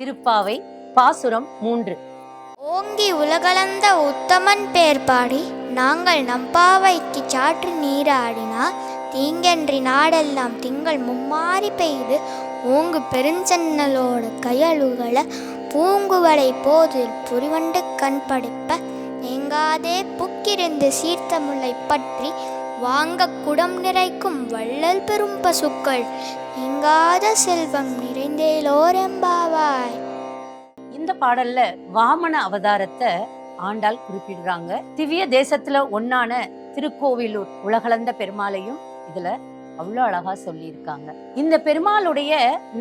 திருப்பாவை பாசுரம் மூன்று. ஓங்கி உலகளந்த உத்தமன் பேர் பாடி நாங்கள் நம்பாவைக்கு சாற்று நீராடினால் தீங்கன்றி நாடெல்லாம் திங்கள் மும்மாறி பெய்து ஓங்கு பெருஞ்சன்னலோட கையழுகல பூங்குவளை போதில் புரிவண்டு கண் படிப்ப எங்காதே புக்கிருந்து சீர்த்த முல்லை பற்றி வாங்க குடம் நிறைக்கும் வள்ளல் பெரும் பசுக்கள் நீங்காத செல்வம் நிறைந்தேலோரெம்பாவாய். இந்த பாடல்ல வாமன அவதாரத்தை ஆண்டாள் குறிப்பிடுறாங்க. திவ்ய தேசத்துல ஒன்னான திருக்கோவிலூர் உலகளந்த பெருமாளையும் இதுல அவ்வளோ அழகா சொல்லியிருக்காங்க. இந்த பெருமாளுடைய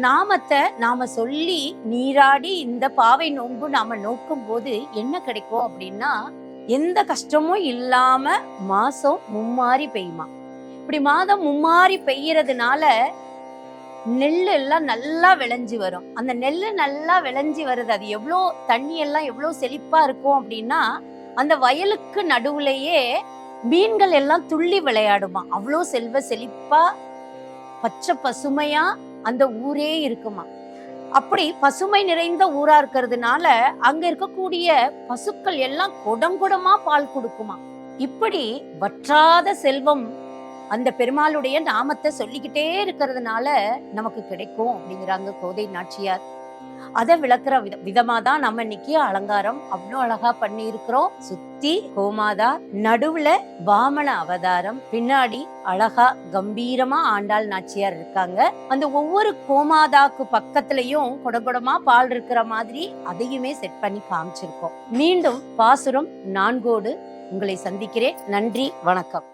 நாமத்தை நாம சொல்லி நீராடி இந்த பாவை நோன்பு நாம நோக்கும் போது என்ன கிடைக்கும் அப்படின்னா எந்த கஷ்டமும் இல்லாம மாசம் மும்மாறி பெய்யுமா? இப்படி மாதம் மும்மாறி பெய்யறதுனால நெல் எல்லாம் நல்லா விளைஞ்சு வரும். அந்த நெல் நல்லா விளைஞ்சு வருது. அது எவ்வளோ தண்ணி எல்லாம் எவ்வளோ செழிப்பா இருக்கும் அப்படின்னா அந்த வயலுக்கு நடுவுலேயே மீன்கள் எல்லாம் துள்ளி விளையாடுமா. அவ்வளோ செல்வ செழிப்பா பச்சை பசுமையா அந்த ஊரே இருக்குமா. அப்படி பசுமை நிறைந்த ஊரா இருக்கிறதுனால அங்க இருக்கக்கூடிய பசுக்கள் எல்லாம் குடம் குடமா பால் கொடுக்குமா. இப்படி வற்றாத செல்வம் அந்த பெருமாளுடைய நாமத்தை சொல்லிக்கிட்டே இருக்கிறதுனால நமக்கு கிடைக்கும் அப்படிங்கிறாங்க கோதை நாச்சியார். அதை விளக்குற வித விதமா தான் நம்ம இன்னைக்கு அலங்காரம் அவ்வளோ அழகா பண்ணி இருக்கிறோம் சுத்தி கோமாதா நடுவுல வாமன அவதாரம் பின்னாடி அழகா கம்பீரமா ஆண்டாள் நாச்சியார் இருக்காங்க. அந்த ஒவ்வொரு கோமாதாக்கு பக்கத்துலயும் குடகுடமா பால் இருக்கிற மாதிரி அதையுமே செட் பண்ணி காமிச்சிருக்கோம். மீண்டும் பாசுரம் நான்கோடு உங்களை சந்திக்கிறேன். நன்றி வணக்கம்.